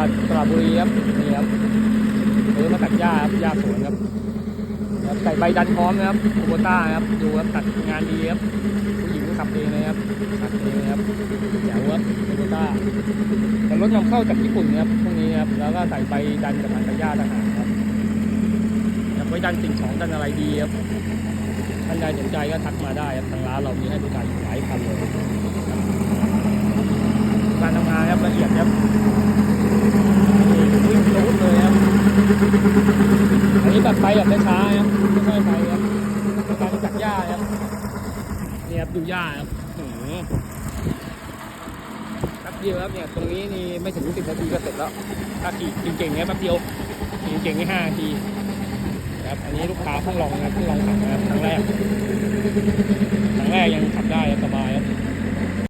ครับนี่ครับซื้อมาตัดหญ้าครับหญ้าสวนครับใส่ใบดันพร้อมนะครับโคโบต้าครับดูครับตัดงานดีครับผู้หญิงขับเองเลยครับขับเองครับแจ๋วครับโคโบต้าแต่รถนำเข้าจากญี่ปุ่นครับพวกนี้ครับแล้วก็ใส่ใบดันกับทางตัดหญ้าต่างหากครับแบบไว้ดันสิ่งของดันอะไรดีครับท่านใดสนใจก็ทักมาได้ครับทางร้านเรามีให้บริการหลายคันเลยการทำงานครับละเอียดครับ นี่วิ่งรูดเลยครับ อันนี้แบบไปแบบช้าๆครับไม่ค่อยไปครับการจัดหญ้าครับนี่ครับดูหญ้าครับหือแป๊บเดียวครับเนี่ยตรงนี้นี่ไม่ถึงสิบนาทีก็เสร็จแล้วถ้าขี่เก่งๆเนี่ยแป๊บเดียวขี่เก่งๆนี่ห้านาทีครับอันนี้ลูกค้าเพิ่งลองนะครับเพิ่งลองขับนะครับครั้งแรก